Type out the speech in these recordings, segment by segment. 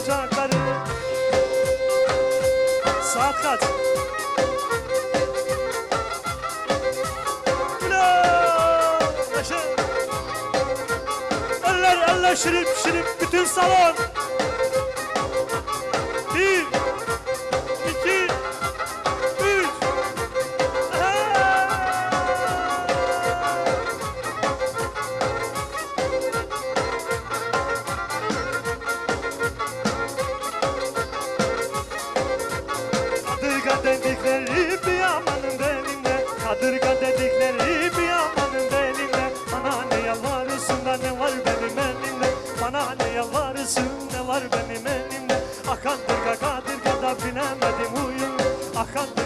ocakları. Saat kaç? Eller eller şirip şirip bütün salon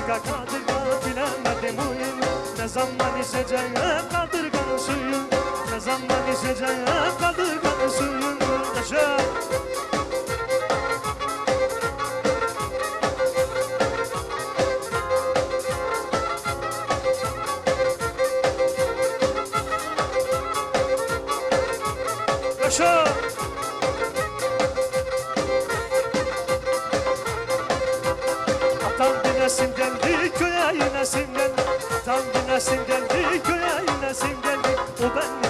kadırga bilemedim huyunu Ne zaman içeceğim kadırganın suyu Ne zaman içeceğim kadırganın suyu Yaşa!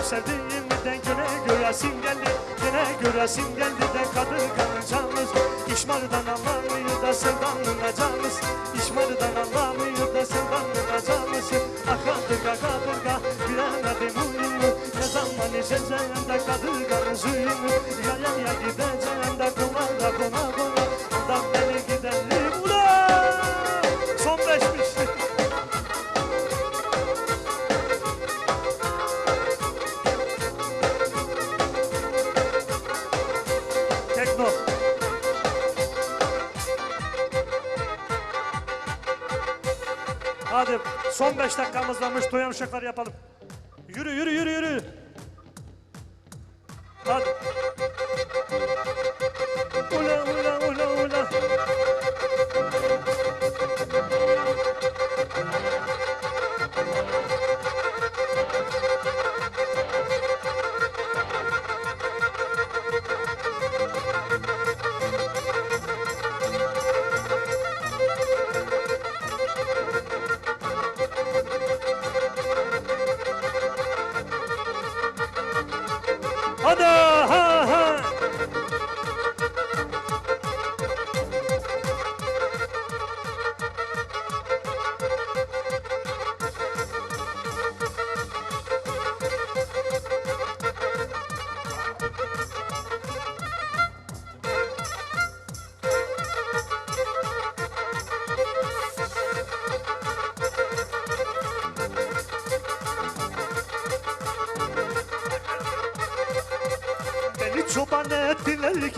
Sevdiğimden gene göresim geldi Gene göresim geldi de kadırganın canımız İşmardan anlamıyor da sevdanın acamız İşmardan anlamıyor da sevdanın acamız Ah kadırga kadırga bilemedim uyumu Ne zaman içeceğim de kadırganın suyunu Yaya gideceğim 15 dakikamız varmış. Doyan yapalım. Yürü yürü yürü.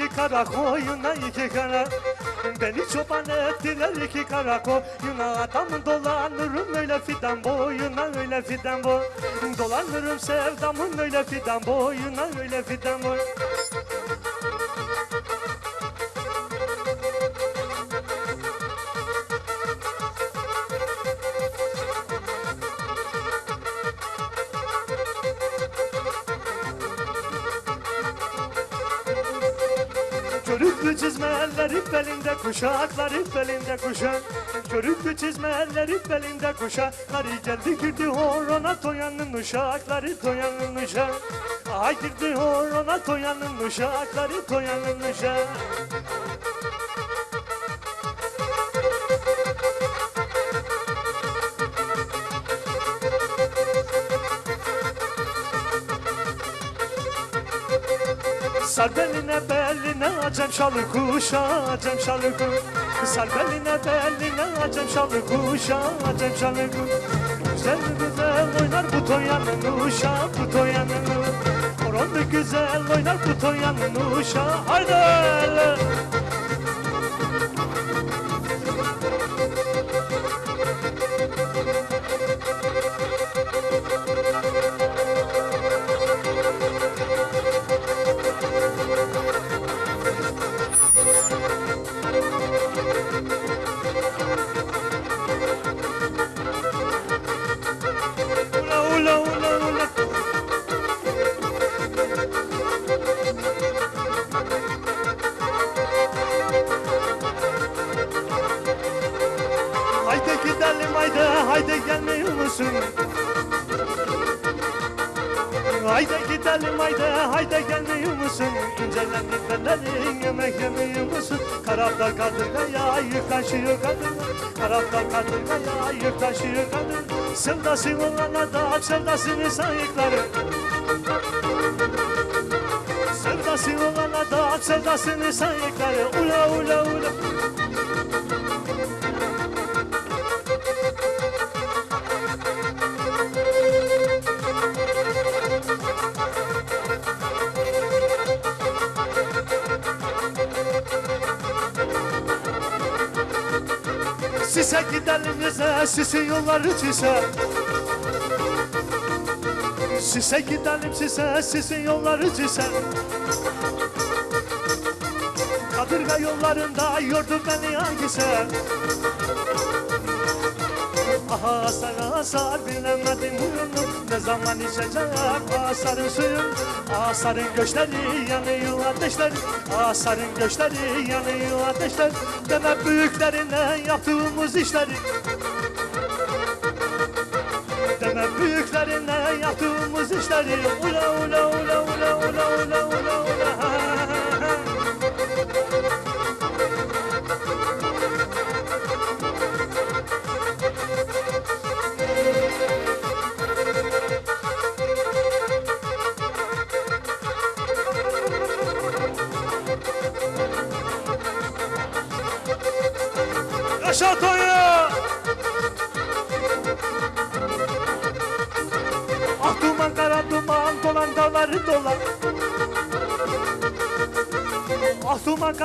İki kara koyuna iki kara Beni çoban ettiler iki kara koyuna Adamın dolanırım öyle fidan boyuna öyle fidan boy. Dolanırım sevdamın öyle fidan boyuna öyle fidan boy belinde kuşaklar ip belinde kuşak. Körüklü çizmeler ip belinde kuşaklar Geldi girdi horona toyanın uşakları toyanın uşak. Ay girdi horona toyanın uşakları toyanın uşak Sar beline beline acem şalı kuşa acem şalı kuş Sar beline beline acem şalı kuşa acem şalı kuş Güzel güzel oynar bu toyanın uşa bu toyanın Horonlu güzel oynar bu toyanın uşa Haydi Karabda kadırgaya yük taşıyor kadın. Karabda kadırgaya yük taşıyor kadın. Sevdası olana da sevdasını sayıkları. Sevdası olana da sevdasını sayıkları. Ula ula ula Sise gidelim bize, sisin yolları çize Sise gidelim size, sisin yolları çize Kadırga yollarında yordu beni hangisi Aha sana asar bilemedim. Ne zaman içeceğim asarın suyum Asarın göçleri yanıyor ateşler. Asarın göçleri yanıyor ateşler. Deme büyüklerine yaptığımız işleri. Deme büyüklerine yaptığımız işleri. Ula ula ula ula ula ula ula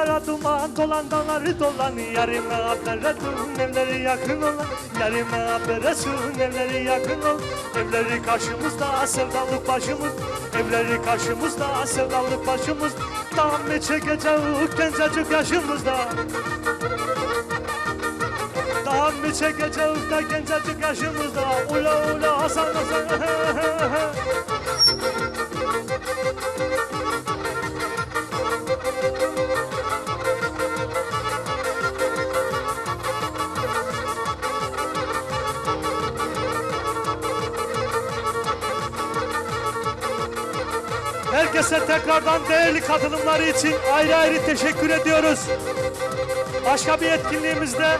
kara duman dolan dağları dolan Yarime dur evleri yakın olan. Yarime ablere sun evleri yakın ol Evleri karşımızda sevdalık başımız. Evleri karşımızda sevdalık başımız. Tam mı çekeceğiz gencecik yaşımızda. Daha mı çekeceğiz de gencecik yaşımızda. Ula ula Hasan Hasan Herkese tekrardan değerli katılımları için ayrı ayrı teşekkür ediyoruz. Başka bir etkinliğimizde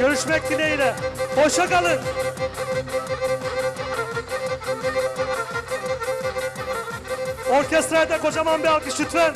görüşmek dileğiyle. Hoşça kalın. Orkestraya da kocaman bir alkış lütfen.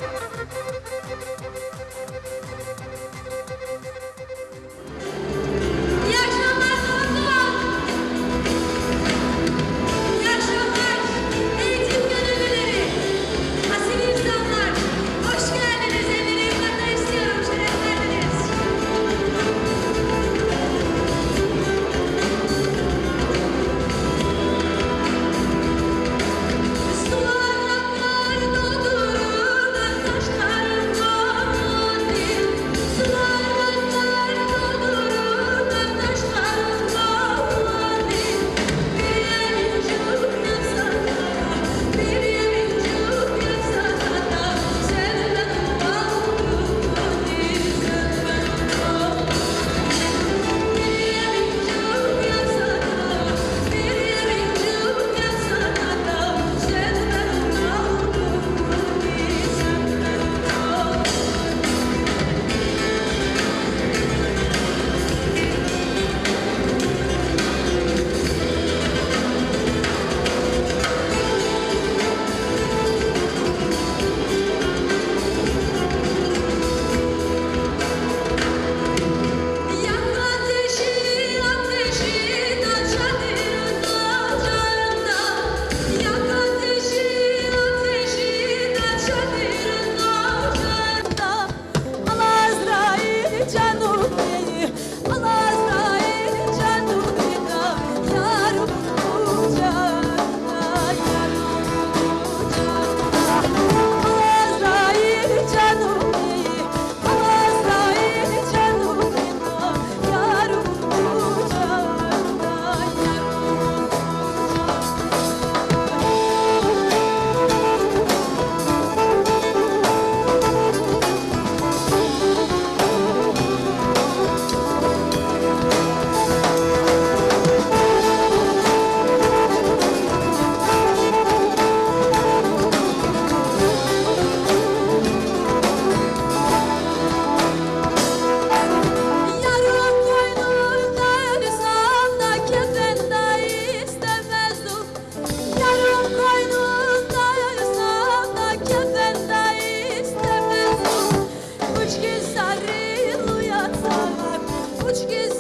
Gün sarıl uyansak Üç gün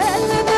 Tell me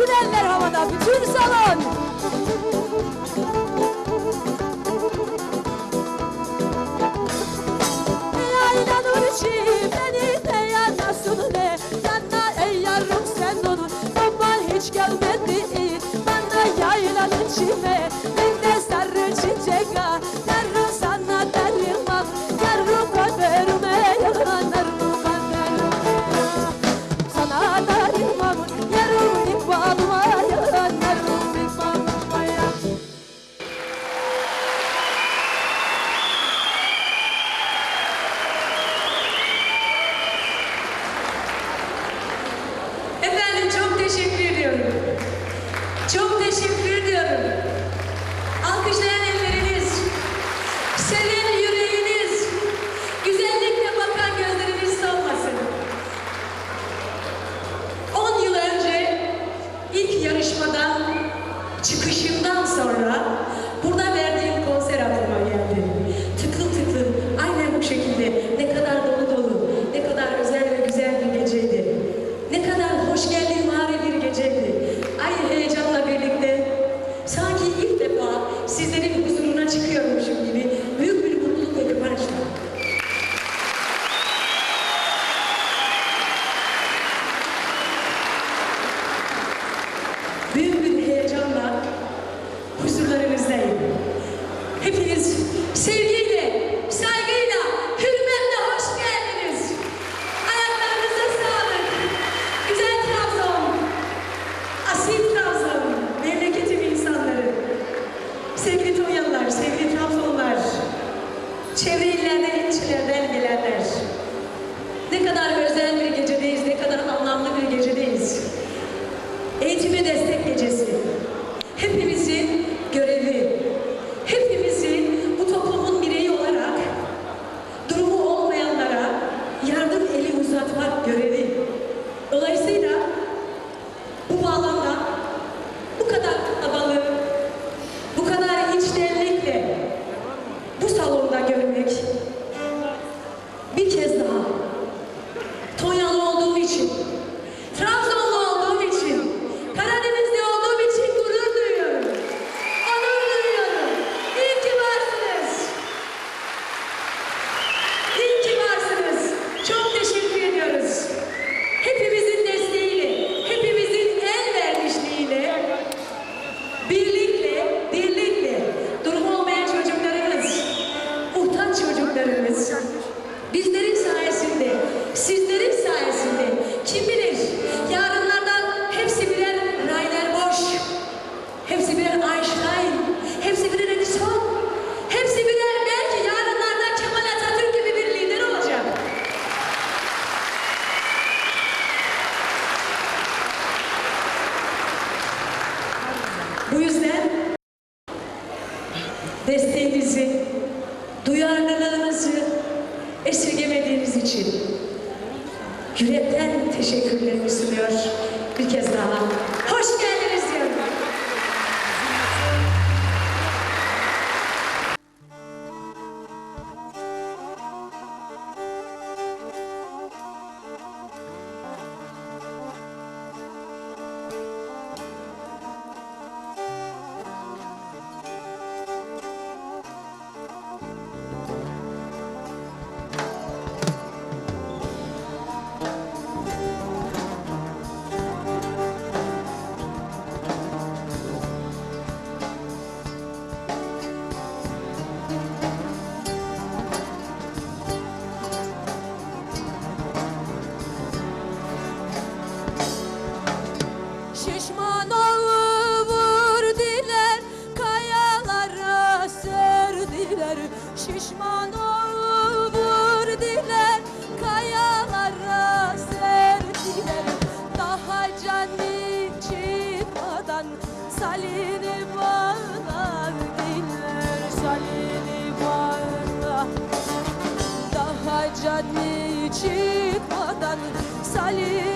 Bütün eller havada, bütün salon. Ya inanır içim beni de ya nasıl ne? Ey yavrum sen onu. Hiç gelmedi bana yaylanın içime. çıkışından sonra Trabzonyalılar, sevgili Trabzonlular, çevre illerden, ilçelerden gelenler. Ne kadar özel bir gecedeyiz, ne kadar anlamlı bir gecedeyiz. Eğitime destek yürekten teşekkürlerimi sunuyor. Bir kez daha hoş geldiniz. halim.